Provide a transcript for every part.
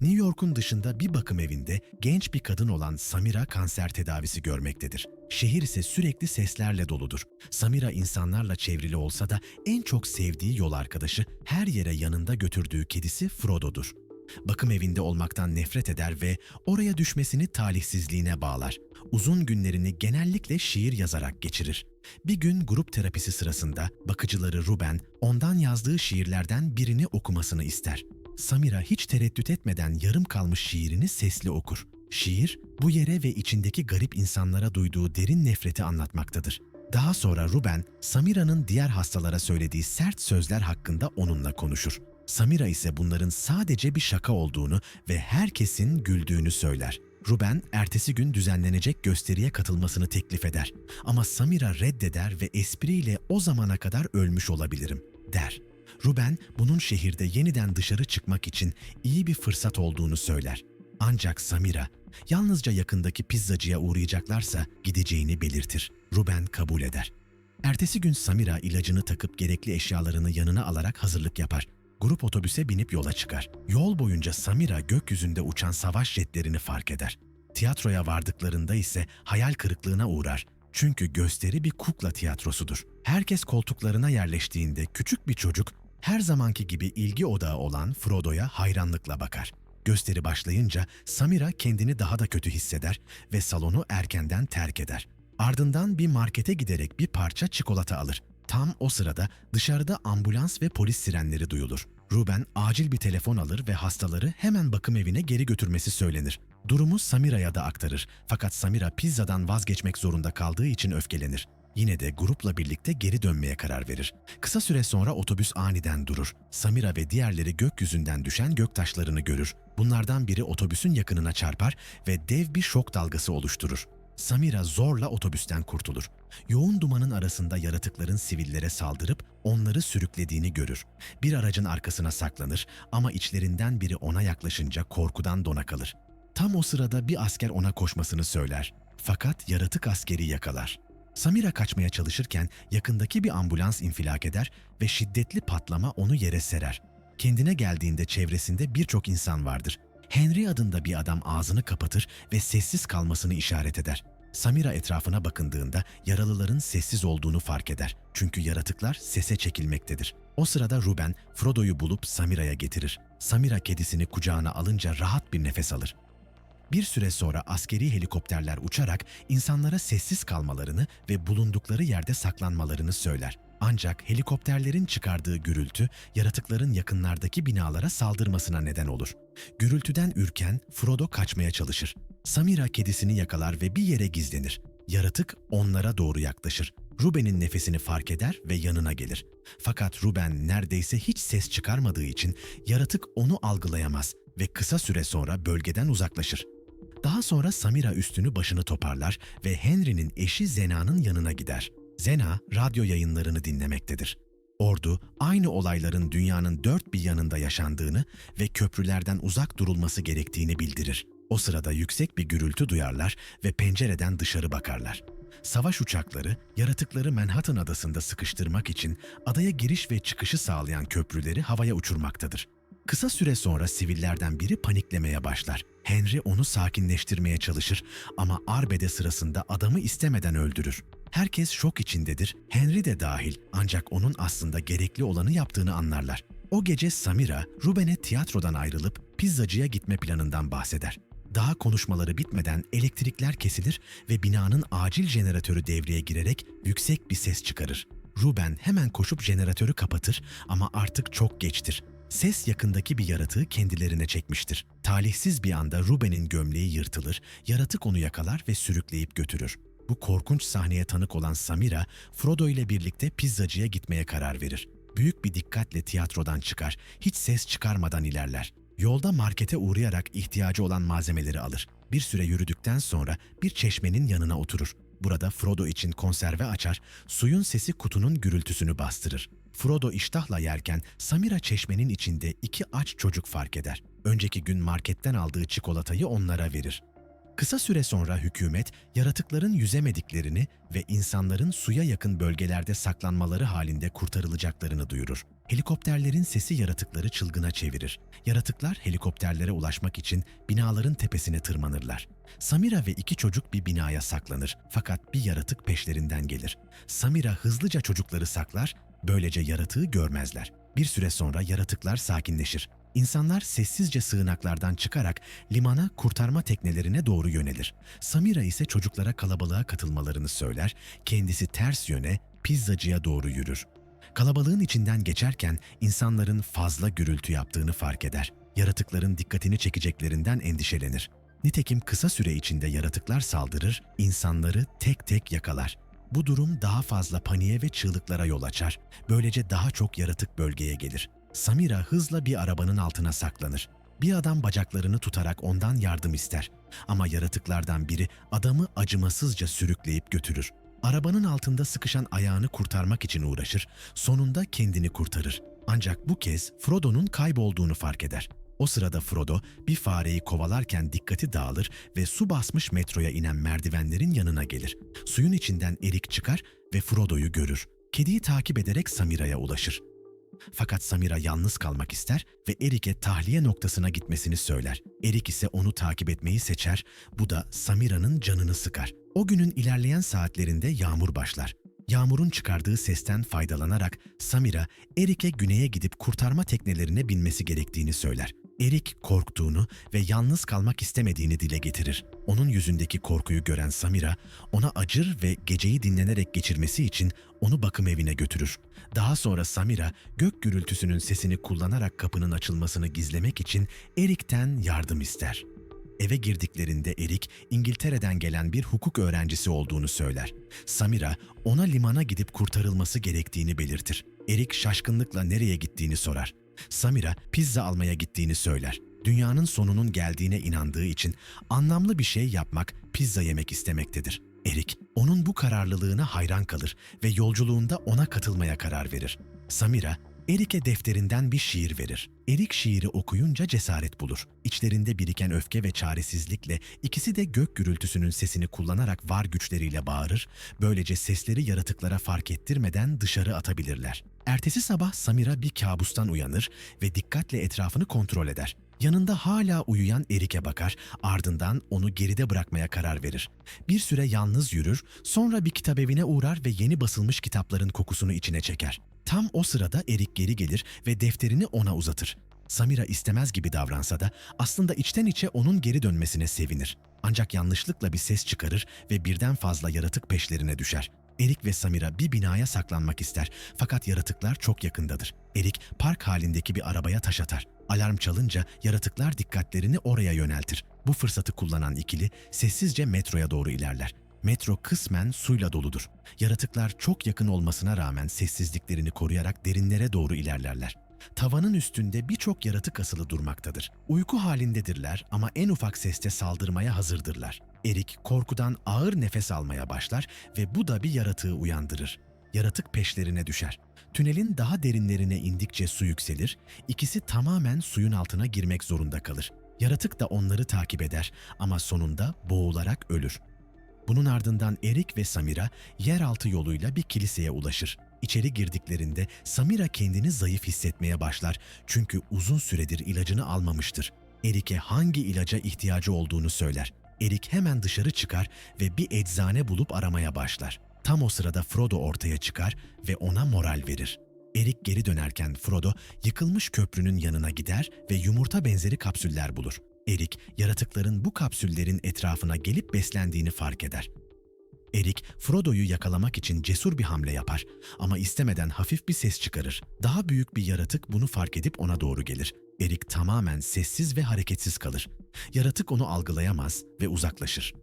New York'un dışında bir bakım evinde genç bir kadın olan Samira kanser tedavisi görmektedir. Şehir ise sürekli seslerle doludur. Samira insanlarla çevrili olsa da en çok sevdiği yol arkadaşı, her yere yanında götürdüğü kedisi Frodo'dur. Bakım evinde olmaktan nefret eder ve oraya düşmesini talihsizliğine bağlar. Uzun günlerini genellikle şiir yazarak geçirir. Bir gün grup terapisi sırasında bakıcıları Ruben ondan yazdığı şiirlerden birini okumasını ister. Samira hiç tereddüt etmeden yarım kalmış şiirini sesli okur. Şiir, bu yere ve içindeki garip insanlara duyduğu derin nefreti anlatmaktadır. Daha sonra Ruben, Samira'nın diğer hastalara söylediği sert sözler hakkında onunla konuşur. Samira ise bunların sadece bir şaka olduğunu ve herkesin güldüğünü söyler. Ruben, ertesi gün düzenlenecek gösteriye katılmasını teklif eder. Ama Samira reddeder ve espriyle o zamana kadar ölmüş olabilirim, der. Ruben, bunun şehirde yeniden dışarı çıkmak için iyi bir fırsat olduğunu söyler. Ancak Samira, yalnızca yakındaki pizzacıya uğrayacaklarsa gideceğini belirtir. Ruben kabul eder. Ertesi gün Samira ilacını takıp gerekli eşyalarını yanına alarak hazırlık yapar. Grup otobüse binip yola çıkar. Yol boyunca Samira gökyüzünde uçan savaş jetlerini fark eder. Tiyatroya vardıklarında ise hayal kırıklığına uğrar. Çünkü gösteri bir kukla tiyatrosudur. Herkes koltuklarına yerleştiğinde küçük bir çocuk her zamanki gibi ilgi odağı olan Frodo'ya hayranlıkla bakar. Gösteri başlayınca Samira kendini daha da kötü hisseder ve salonu erkenden terk eder. Ardından bir markete giderek bir parça çikolata alır. Tam o sırada dışarıda ambulans ve polis sirenleri duyulur. Ruben acil bir telefon alır ve hastaları hemen bakım evine geri götürmesi söylenir. Durumu Samira'ya da aktarır fakat Samira pizzadan vazgeçmek zorunda kaldığı için öfkelenir. Yine de grupla birlikte geri dönmeye karar verir. Kısa süre sonra otobüs aniden durur. Samira ve diğerleri gökyüzünden düşen göktaşlarını görür. Bunlardan biri otobüsün yakınına çarpar ve dev bir şok dalgası oluşturur. Samira zorla otobüsten kurtulur. Yoğun dumanın arasında yaratıkların sivillere saldırıp onları sürüklediğini görür. Bir aracın arkasına saklanır ama içlerinden biri ona yaklaşınca korkudan dona kalır. Tam o sırada bir asker ona koşmasını söyler. Fakat yaratık askeri yakalar. Samira kaçmaya çalışırken yakındaki bir ambulans infilak eder ve şiddetli patlama onu yere serer. Kendine geldiğinde çevresinde birçok insan vardır. Henry adında bir adam ağzını kapatır ve sessiz kalmasını işaret eder. Samira etrafına bakındığında yaralıların sessiz olduğunu fark eder. Çünkü yaratıklar sese çekilmektedir. O sırada Ruben, Frodo'yu bulup Samira'ya getirir. Samira kedisini kucağına alınca rahat bir nefes alır. Bir süre sonra askeri helikopterler uçarak insanlara sessiz kalmalarını ve bulundukları yerde saklanmalarını söyler. Ancak helikopterlerin çıkardığı gürültü yaratıkların yakınlardaki binalara saldırmasına neden olur. Gürültüden ürken Frodo kaçmaya çalışır. Samira kedisini yakalar ve bir yere gizlenir. Yaratık onlara doğru yaklaşır. Ruben'in nefesini fark eder ve yanına gelir. Fakat Ruben neredeyse hiç ses çıkarmadığı için yaratık onu algılayamaz ve kısa süre sonra bölgeden uzaklaşır. Daha sonra Samira üstünü başını toparlar ve Henry'nin eşi Zena'nın yanına gider. Zena, radyo yayınlarını dinlemektedir. Ordu, aynı olayların dünyanın dört bir yanında yaşandığını ve köprülerden uzak durulması gerektiğini bildirir. O sırada yüksek bir gürültü duyarlar ve pencereden dışarı bakarlar. Savaş uçakları, yaratıkları Manhattan adasında sıkıştırmak için adaya giriş ve çıkışı sağlayan köprüleri havaya uçurmaktadır. Kısa süre sonra sivillerden biri paniklemeye başlar. Henry onu sakinleştirmeye çalışır ama arbede sırasında adamı istemeden öldürür. Herkes şok içindedir, Henry de dahil ancak onun aslında gerekli olanı yaptığını anlarlar. O gece Samira, Ruben'e tiyatrodan ayrılıp pizzacıya gitme planından bahseder. Daha konuşmaları bitmeden elektrikler kesilir ve binanın acil jeneratörü devreye girerek yüksek bir ses çıkarır. Ruben hemen koşup jeneratörü kapatır ama artık çok geçtir. Ses yakındaki bir yaratığı kendilerine çekmiştir. Talihsiz bir anda Ruben'in gömleği yırtılır, yaratık onu yakalar ve sürükleyip götürür. Bu korkunç sahneye tanık olan Samira, Frodo ile birlikte pizzacıya gitmeye karar verir. Büyük bir dikkatle tiyatrodan çıkar, hiç ses çıkarmadan ilerler. Yolda markete uğrayarak ihtiyacı olan malzemeleri alır. Bir süre yürüdükten sonra bir çeşmenin yanına oturur. Burada Frodo için konserve açar, suyun sesi kutunun gürültüsünü bastırır. Frodo iştahla yerken Samira çeşmenin içinde iki aç çocuk fark eder. Önceki gün marketten aldığı çikolatayı onlara verir. Kısa süre sonra hükümet yaratıkların yüzemediklerini ve insanların suya yakın bölgelerde saklanmaları halinde kurtarılacaklarını duyurur. Helikopterlerin sesi yaratıkları çılgına çevirir. Yaratıklar helikopterlere ulaşmak için binaların tepesine tırmanırlar. Samira ve iki çocuk bir binaya saklanır fakat bir yaratık peşlerinden gelir. Samira hızlıca çocukları saklar, böylece yaratığı görmezler. Bir süre sonra yaratıklar sakinleşir. İnsanlar sessizce sığınaklardan çıkarak limana kurtarma teknelerine doğru yönelir. Samira ise çocuklara kalabalığa katılmalarını söyler, kendisi ters yöne pizzacıya doğru yürür. Kalabalığın içinden geçerken insanların fazla gürültü yaptığını fark eder. Yaratıkların dikkatini çekeceklerinden endişelenir. Nitekim kısa süre içinde yaratıklar saldırır, insanları tek tek yakalar. Bu durum daha fazla paniğe ve çığlıklara yol açar. Böylece daha çok yaratık bölgeye gelir. Samira hızla bir arabanın altına saklanır. Bir adam bacaklarını tutarak ondan yardım ister. Ama yaratıklardan biri adamı acımasızca sürükleyip götürür. Arabanın altında sıkışan ayağını kurtarmak için uğraşır, sonunda kendini kurtarır. Ancak bu kez Frodo'nun kaybolduğunu fark eder. O sırada Frodo bir fareyi kovalarken dikkati dağılır ve su basmış metroya inen merdivenlerin yanına gelir. Suyun içinden erik çıkar ve Frodo'yu görür. Kediyi takip ederek Samira'ya ulaşır. Fakat Samira yalnız kalmak ister ve Erik'e tahliye noktasına gitmesini söyler. Erik ise onu takip etmeyi seçer. Bu da Samira'nın canını sıkar. O günün ilerleyen saatlerinde yağmur başlar. Yağmurun çıkardığı sesten faydalanarak Samira, Erik'e güneye gidip kurtarma teknelerine binmesi gerektiğini söyler. Erik korktuğunu ve yalnız kalmak istemediğini dile getirir. Onun yüzündeki korkuyu gören Samira, ona acır ve geceyi dinlenerek geçirmesi için onu bakım evine götürür. Daha sonra Samira, gök gürültüsünün sesini kullanarak kapının açılmasını gizlemek için Erik'ten yardım ister. Eve girdiklerinde Erik, İngiltere'den gelen bir hukuk öğrencisi olduğunu söyler. Samira, ona limana gidip kurtarılması gerektiğini belirtir. Erik şaşkınlıkla nereye gittiğini sorar. Samira, pizza almaya gittiğini söyler. Dünyanın sonunun geldiğine inandığı için anlamlı bir şey yapmak, pizza yemek istemektedir. Erik, onun bu kararlılığına hayran kalır ve yolculuğunda ona katılmaya karar verir. Samira, Erik'e defterinden bir şiir verir. Erik şiiri okuyunca cesaret bulur. İçlerinde biriken öfke ve çaresizlikle ikisi de gök gürültüsünün sesini kullanarak var güçleriyle bağırır, böylece sesleri yaratıklara fark ettirmeden dışarı atabilirler. Ertesi sabah Samira bir kabustan uyanır ve dikkatle etrafını kontrol eder. Yanında hala uyuyan Erik'e bakar, ardından onu geride bırakmaya karar verir. Bir süre yalnız yürür, sonra bir kitabevine uğrar ve yeni basılmış kitapların kokusunu içine çeker. Tam o sırada Erik geri gelir ve defterini ona uzatır. Samira istemez gibi davransa da aslında içten içe onun geri dönmesine sevinir. Ancak yanlışlıkla bir ses çıkarır ve birden fazla yaratık peşlerine düşer. Erik ve Samira bir binaya saklanmak ister fakat yaratıklar çok yakındadır. Erik park halindeki bir arabaya taş atar. Alarm çalınca yaratıklar dikkatlerini oraya yöneltir. Bu fırsatı kullanan ikili sessizce metroya doğru ilerler. Metro kısmen suyla doludur. Yaratıklar çok yakın olmasına rağmen sessizliklerini koruyarak derinlere doğru ilerlerler. Tavanın üstünde birçok yaratık asılı durmaktadır. Uyku halindedirler ama en ufak seste saldırmaya hazırdırlar. Erik korkudan ağır nefes almaya başlar ve bu da bir yaratığı uyandırır. Yaratık peşlerine düşer. Tünelin daha derinlerine indikçe su yükselir, ikisi tamamen suyun altına girmek zorunda kalır. Yaratık da onları takip eder ama sonunda boğularak ölür. Bunun ardından Erik ve Samira yeraltı yoluyla bir kiliseye ulaşır. İçeri girdiklerinde Samira kendini zayıf hissetmeye başlar çünkü uzun süredir ilacını almamıştır. Erik'e hangi ilaca ihtiyacı olduğunu söyler. Erik hemen dışarı çıkar ve bir eczane bulup aramaya başlar. Tam o sırada Frodo ortaya çıkar ve ona moral verir. Erik geri dönerken Frodo yıkılmış köprünün yanına gider ve yumurta benzeri kapsüller bulur. Erik, yaratıkların bu kapsüllerin etrafına gelip beslendiğini fark eder. Erik, Frodo'yu yakalamak için cesur bir hamle yapar ama istemeden hafif bir ses çıkarır. Daha büyük bir yaratık bunu fark edip ona doğru gelir. Erik tamamen sessiz ve hareketsiz kalır. Yaratık onu algılayamaz ve uzaklaşır.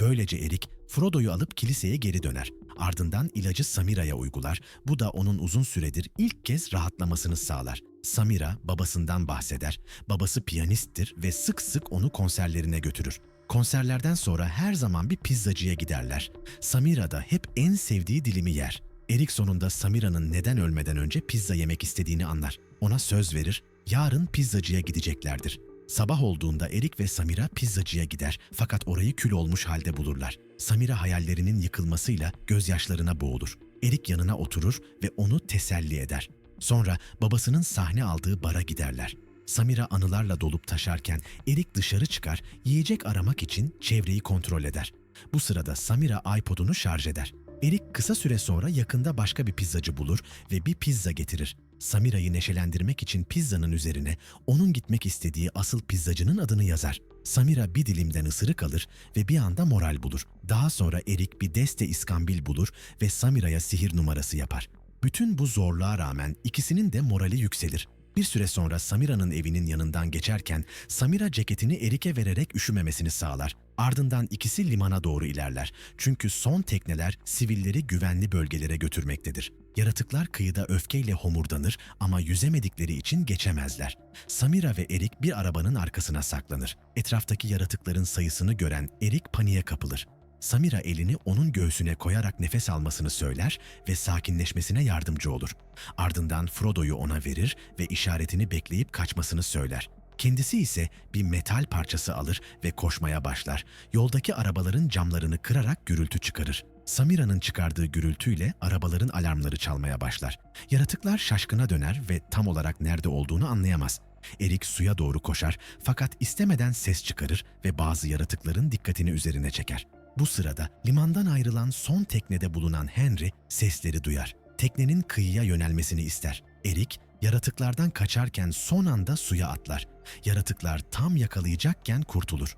Böylece Erik, Frodo'yu alıp kiliseye geri döner. Ardından ilacı Samira'ya uygular. Bu da onun uzun süredir ilk kez rahatlamasını sağlar. Samira babasından bahseder. Babası piyanisttir ve sık sık onu konserlerine götürür. Konserlerden sonra her zaman bir pizzacıya giderler. Samira da hep en sevdiği dilimi yer. Erik sonunda Samira'nın neden ölmeden önce pizza yemek istediğini anlar. Ona söz verir, yarın pizzacıya gideceklerdir. Sabah olduğunda Erik ve Samira pizzacıya gider fakat orayı kül olmuş halde bulurlar. Samira hayallerinin yıkılmasıyla gözyaşlarına boğulur. Erik yanına oturur ve onu teselli eder. Sonra babasının sahne aldığı bara giderler. Samira anılarla dolup taşarken Erik dışarı çıkar, yiyecek aramak için çevreyi kontrol eder. Bu sırada Samira iPod'unu şarj eder. Erik kısa süre sonra yakında başka bir pizzacı bulur ve bir pizza getirir. Samira'yı neşelendirmek için pizzanın üzerine onun gitmek istediği asıl pizzacının adını yazar. Samira bir dilimden ısırık alır ve bir anda moral bulur. Daha sonra Erik bir deste iskambil bulur ve Samira'ya sihir numarası yapar. Bütün bu zorluğa rağmen ikisinin de morali yükselir. Bir süre sonra Samira'nın evinin yanından geçerken Samira ceketini Erik'e vererek üşümemesini sağlar. Ardından ikisi limana doğru ilerler. Çünkü son tekneler sivilleri güvenli bölgelere götürmektedir. Yaratıklar kıyıda öfkeyle homurdanır ama yüzemedikleri için geçemezler. Samira ve Erik bir arabanın arkasına saklanır. Etraftaki yaratıkların sayısını gören Erik paniğe kapılır. Samira elini onun göğsüne koyarak nefes almasını söyler ve sakinleşmesine yardımcı olur. Ardından Frodo'yu ona verir ve işaretini bekleyip kaçmasını söyler. Kendisi ise bir metal parçası alır ve koşmaya başlar. Yoldaki arabaların camlarını kırarak gürültü çıkarır. Samira'nın çıkardığı gürültüyle arabaların alarmları çalmaya başlar. Yaratıklar şaşkına döner ve tam olarak nerede olduğunu anlayamaz. Erik suya doğru koşar fakat istemeden ses çıkarır ve bazı yaratıkların dikkatini üzerine çeker. Bu sırada limandan ayrılan son teknede bulunan Henry sesleri duyar. Teknenin kıyıya yönelmesini ister. Erik, yaratıklardan kaçarken son anda suya atlar. Yaratıklar tam yakalayacakken kurtulur.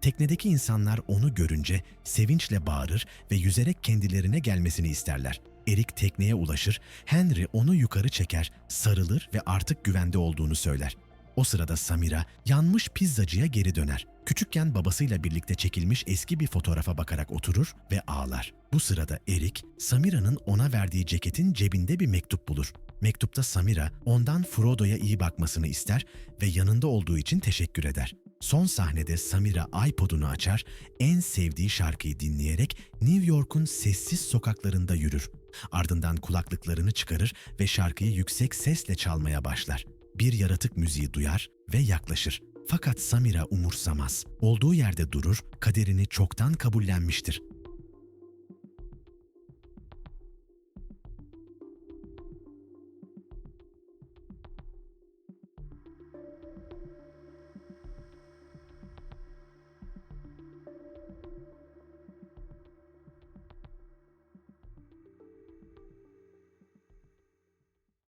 Teknedeki insanlar onu görünce sevinçle bağırır ve yüzerek kendilerine gelmesini isterler. Erik tekneye ulaşır, Henry onu yukarı çeker, sarılır ve artık güvende olduğunu söyler. O sırada Samira yanmış pizzacıya geri döner. Küçükken babasıyla birlikte çekilmiş eski bir fotoğrafa bakarak oturur ve ağlar. Bu sırada Erik, Samira'nın ona verdiği ceketin cebinde bir mektup bulur. Mektupta Samira ondan Frodo'ya iyi bakmasını ister ve yanında olduğu için teşekkür eder. Son sahnede Samira iPod'unu açar, en sevdiği şarkıyı dinleyerek New York'un sessiz sokaklarında yürür. Ardından kulaklıklarını çıkarır ve şarkıyı yüksek sesle çalmaya başlar. Bir yaratık müziği duyar ve yaklaşır. Fakat Samira umursamaz. Olduğu yerde durur, kaderini çoktan kabullenmiştir.